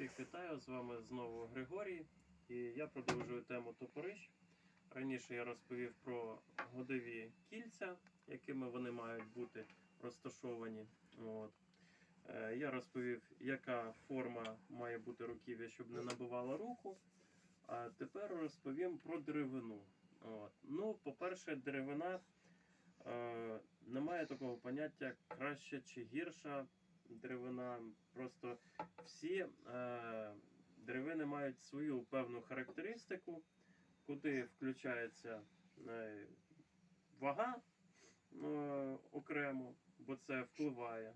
Всіх вітаю, з вами знову Григорій. І я продовжую тему топорищ. Раніше я розповів про годові кільця, якими вони мають бути розташовані. От. Е, Я розповів, яка форма має бути руків'я, щоб не набивала руку. А тепер розповім про деревину. От. Ну, по-перше, деревина е, немає такого поняття краще чи гірша деревина. Просто всі е, деревини мають свою певну характеристику, куди включається е, вага е, окремо, бо це впливає.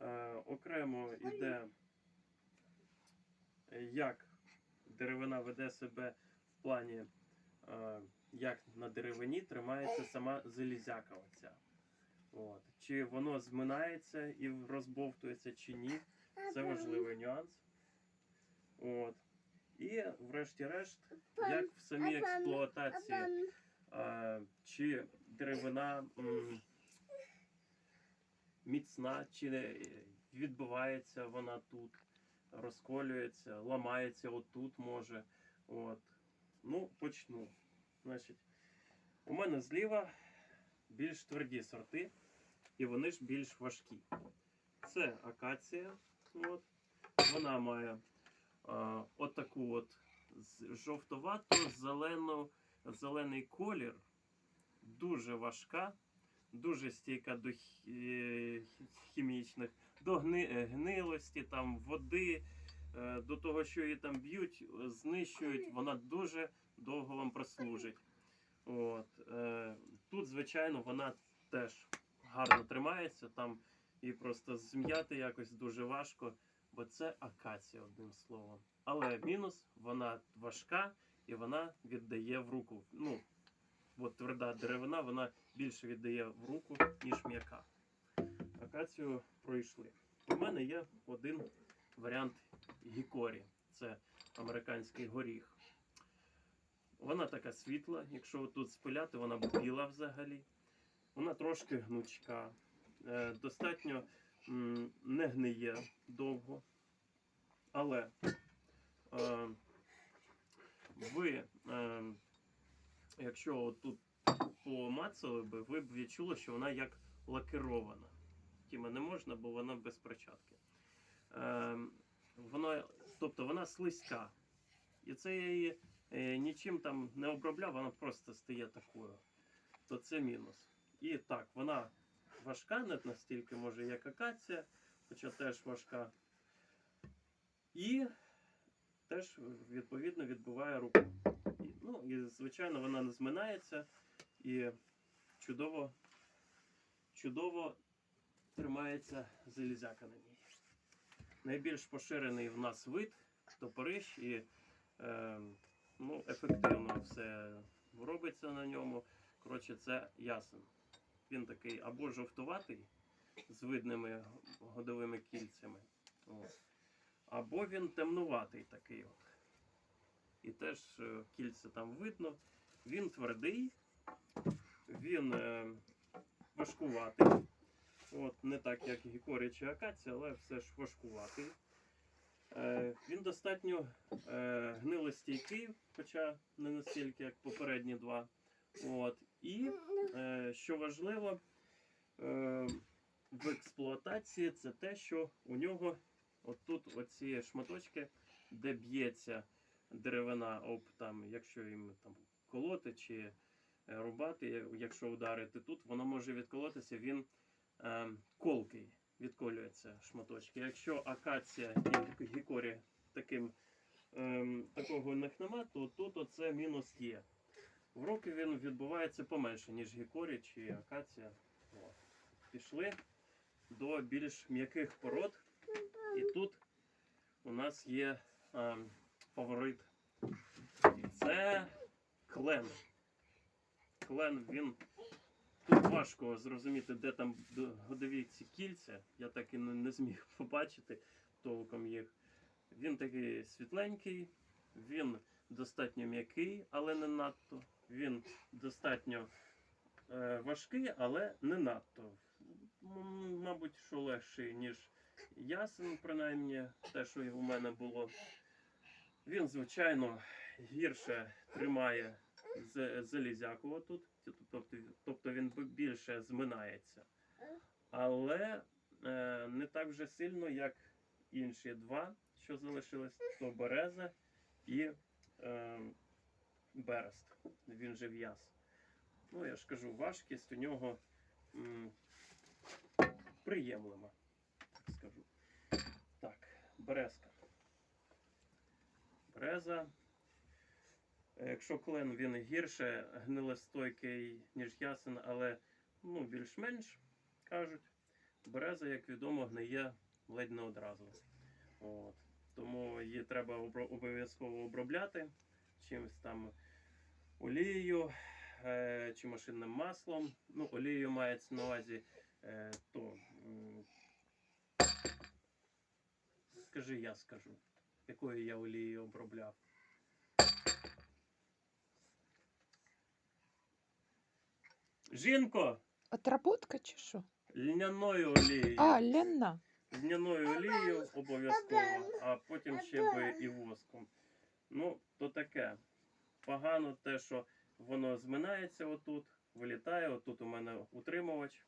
Е, окремо йде, як деревина веде себе в плані, е, як на деревині тримається сама залізяка оця. От. Чи воно зминається і розбовтується, чи ні. Це важливий нюанс. От. І, врешті-решт, як в самій експлуатації, а, чи деревина м, міцна, чи не відбивається вона тут, розколюється, ламається отут може. От. Ну, почну. Значить, у мене зліва більш тверді сорти, і вони ж більш важкі. Це акація. От. Вона має а, отаку от жовтовато-зелену, зелений колір, дуже важка, дуже стійка до е, хімічних, до гни, е, гнилості, там, води, е, до того, що її там б'ють, знищують, вона дуже довго вам прослужить. От. Тут, звичайно, вона теж гарно тримається, там і просто зм'яти якось дуже важко, бо це акація, одним словом. Але мінус, вона важка і вона віддає в руку. Ну, от тверда деревина, вона більше віддає в руку, ніж м'яка. Акацію пройшли. У мене є один варіант гікорі. Це американський горіх. Вона така світла, якщо тут спиляти, вона біла взагалі. Вона трошки гнучка, е, достатньо не гниє довго. Але е, ви, е, якщо тут помацали би, ви б відчули, що вона як лакерована. Тіма не можна, бо вона без перчатки. Вона, тобто вона слизька. І це я її нічим там не обробляв, вона просто стає такою. То це мінус. І так, вона важка, не настільки може, як акація, хоча теж важка. І теж відповідно відбиває руку. І, ну, і, звичайно, вона не зминається і чудово, чудово тримається залізяка на ній. Найбільш поширений в нас вид топорищ і е, ну, ефективно все робиться на ньому. Коротше, це ясен. Він такий або жовтуватий з видними годовими кільцями. Або він темнуватий такий. І теж е, кільця там видно. Він твердий, він е, важкуватий. От, не так, як гікорі чи акація, але все ж важкуватий. Е, він достатньо е, гнилостійкий, хоча не настільки, як попередні два. От. І е, що важливо е, в експлуатації, це те, що у нього отут оці шматочки, де б'ється деревина, об там, якщо їм там колоти чи е, рубати, якщо ударити тут, воно може відколотися, він е, колкий, відколюється шматочки. Якщо акація і гікорі таким, ем, такого у них нема, то тут оце мінус є. В руки він відбувається поменше, ніж гікорі чи акація. От. Пішли до більш м'яких пород. І тут у нас є ем, фаворит. Це клен. Клен, він. Тут важко зрозуміти, де там годові ці кільця. Я так і не зміг побачити толком їх. Він такий світленький, він достатньо м'який, але не надто. Він достатньо е, важкий, але не надто. М, Мабуть, що легший, ніж ясен, принаймні, те, що і у мене було. Він, звичайно, гірше тримає залізяку отут, тобто, тобто він більше зминається. Але е, не так вже сильно, як інші два, що залишились, то береза і е, берест. Він же в'яз. Ну, я ж кажу, важкість у нього м, приємлива, так скажу. Так, березка. Береза. Е, Якщо клен він гірше гнилостойкий, ніж ясен, але ну, більш-менш кажуть, береза, як відомо, гниє ледь не одразу. От. Тому її треба обов'язково обробляти чимось там олією е, чи машинним маслом. Ну, олією мається на увазі, е, то скажи, я скажу, якою я олією обробляв. Жінко, Отработка чи що? льняною олією. А, ленна. Льняною олією обов'язково, а потім ще би і воском. Ну, то таке. Погано те, що воно зминається отут, вилітає. Отут у мене утримувач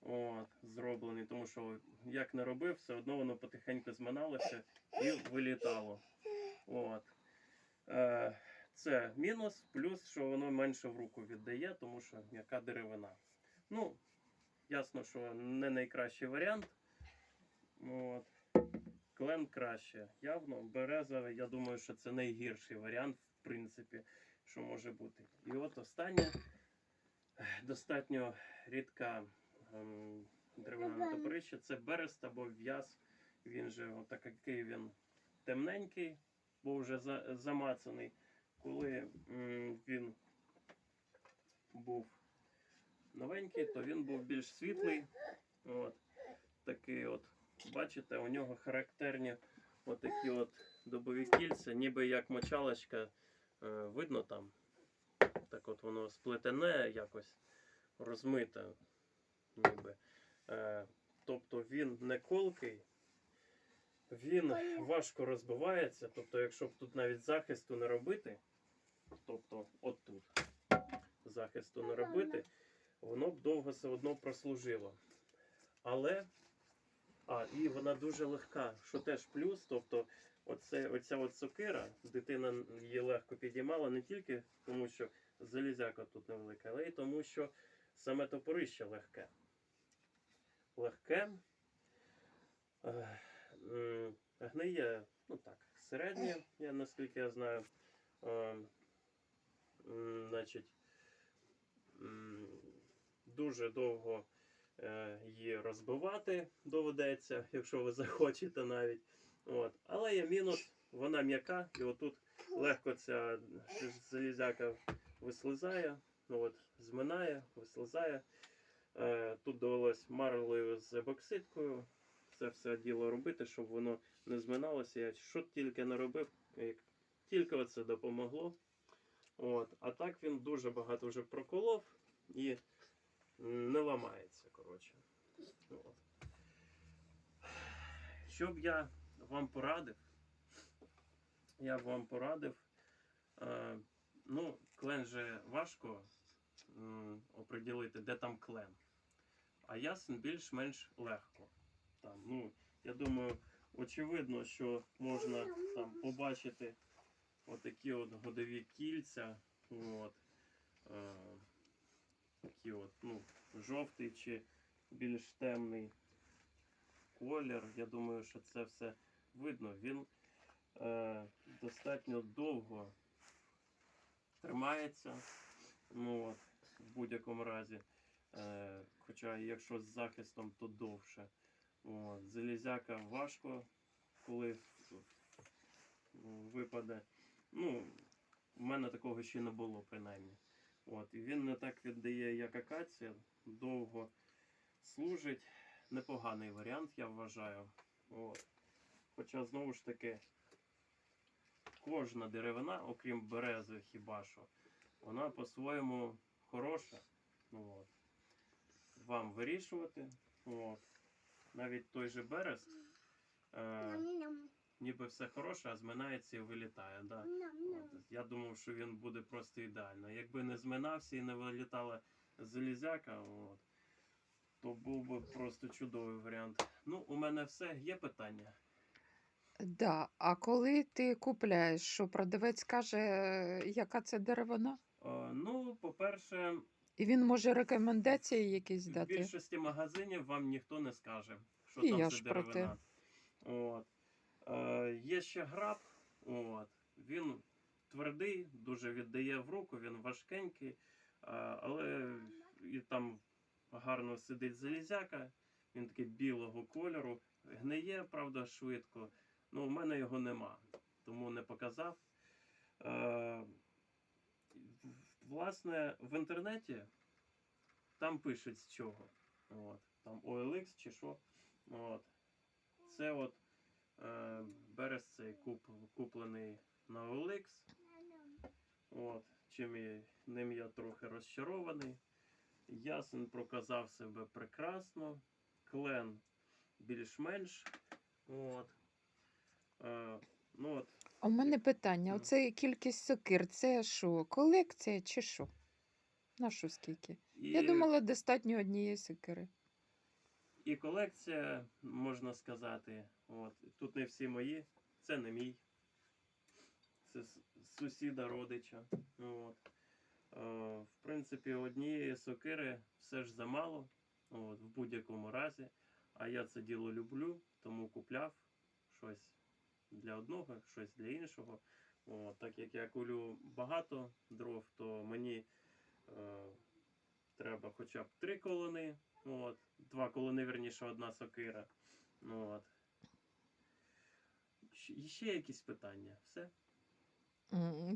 от, зроблений, тому що як не робив, все одно воно потихеньку зминалося і вилітало. От. Е, це мінус, плюс, що воно менше в руку віддає, тому що м'яка деревина. Ну, ясно, що не найкращий варіант. От. Клен краще. Явно, береза, я думаю, що це найгірший варіант, принципі, що може бути. І от останнє ех, достатньо рідка ем, деревина топорище це берест або в'яз. Він же отакий він темненький, бо вже за, замацаний. Коли м, він був новенький, то він був більш світлий. От. Такий от. Бачите, у нього характерні отакі от добові кільця, ніби як мочалочка. Е, видно там. Так от воно сплетене якось розмите. Ніби. Е, тобто він не колкий, він важко розбивається. Тобто, якщо б тут навіть захисту не робити, тобто от тут захисту не робити, воно б довго все одно прослужило. Але, а, і вона дуже легка, що теж плюс. Тобто, оце, оця от сокира, дитина її легко підіймала не тільки тому, що залізяка тут невелика, але й тому, що саме топорище легке. Легке. Е, Гниє, ну так, середнє, я наскільки я знаю. Е, Значить, дуже довго е, її розбивати доведеться, якщо ви захочете навіть. От. Але є мінус, вона м'яка, і отут легко ця залізяка вислизає, ну, от, зминає, вислизає. Е, тут довелось марлею з ебоксидкою це все діло робити, щоб воно не зминалося. Я що тільки не робив, як тільки оце допомогло. От. А так він дуже багато вже проколов і не ламається, коротше. От. Що б я вам порадив? Я б вам порадив. Е, ну, клен же важко м, оприділити, де там клен. А ясен більш-менш легко. Там, ну, я думаю, очевидно, що можна там побачити отакі от годові кільця. От, е, такі от, ну, жовтий чи більш темний колір. Я думаю, що це все видно. Він е, достатньо довго тримається. Ну, от, в будь-якому разі. Е, хоча якщо з захистом, то довше. От, залізяка важко, коли випаде. Ну, в мене такого ще не було, принаймні. От, і він не так віддає, як акація, довго служить. Непоганий варіант, я вважаю. От. Хоча, знову ж таки, кожна деревина, окрім берези хіба що, вона по-своєму хороша. От. Вам вирішувати. От. навіть той же берест, е, ніби все хороше, а зминається і вилітає. Да. От, я думав, що він буде просто ідеально. Якби не зминався і не вилітала залізяка, от, то був би просто чудовий варіант. Ну, у мене все. Є питання. Да. А коли ти купляєш, що продавець каже, е, яка це деревина? Е, ну, по-перше, І він може рекомендації якісь в дати? більшості магазинів вам ніхто не скаже, що І там я це ж про те. деревина. От. Е, є ще граб. От. Він твердий, дуже віддає в руку, він важкенький, е, але і там гарно сидить залізяка. Він такий білого кольору. Гниє, правда, швидко. Ну, у мене його нема, тому не показав. Е, власне, в інтернеті там пишуть з чого. От. Там OLX чи що. От. Це от е, берез цей куп, куплений на OLX. От. Чим і, ним я трохи розчарований. Ясен проказав себе прекрасно. Клен більш-менш. От. Ну от. У мене питання: оце кількість сокир, це що, колекція чи що? На що скільки? І, Я думала, достатньо однієї сокири. і колекція, можна сказати. От. Тут не всі мої, це не мій. Це сусіда родича. От. Е, в принципі, однієї сокири все ж замало. От, в будь-якому разі. А я це діло люблю, тому купляв щось для одного, щось для іншого. От, так як я кулю багато дров, то мені е, треба хоча б три колони. От, два колони, верніше, одна сокира. От. І ще якісь питання. Все?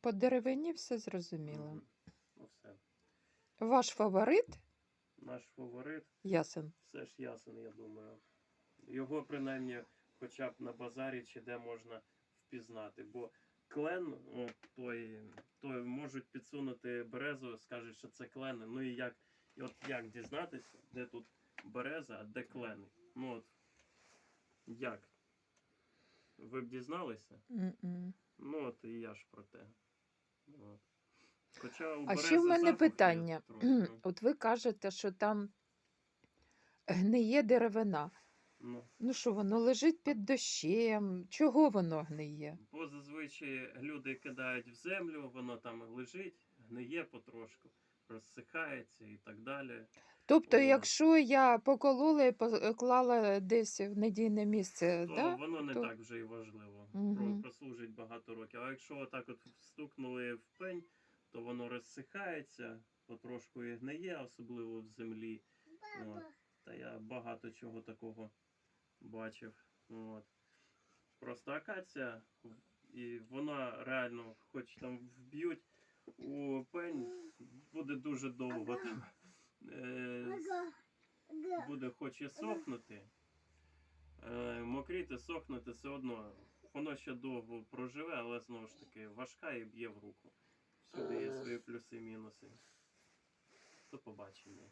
По деревині все зрозуміло. Ну все. Ваш фаворит Наш фаворит ясен. все ж ясен, я думаю. Його принаймні хоча б на базарі чи де можна впізнати. Бо клен, о, той, той можуть підсунути березу, скажуть, що це клени. Ну і як, і от як дізнатися, де тут береза, а де клени? Ну от як? Ви б дізналися? М-м. Ну от і я ж про те. От. Хоча у А ще в мене питання. От ви кажете, що там гниє деревина. Ну. Ну що, воно лежить під дощем? Чого воно гниє? Бо зазвичай люди кидають в землю, воно там лежить, гниє потрошку, розсихається і так далі. Тобто, О. якщо я поколола і поклала десь в надійне місце, То да? воно не то- так вже і важливо. Мгм. Про- Прослужить багато років. А якщо отак от стукнули в пень, то воно розсихається, потрошку і гниє, особливо в землі. От. Та я багато чого такого бачив. От. Просто акація, і вона реально, хоч там вб'ють у пень, буде дуже довго там. Е, буде хоч і сохнути, е, мокріти, сохнути все одно. Воно ще довго проживе, але знову ж таки важка і б'є в руку. Всюди є свої плюси і мінуси. До побачення.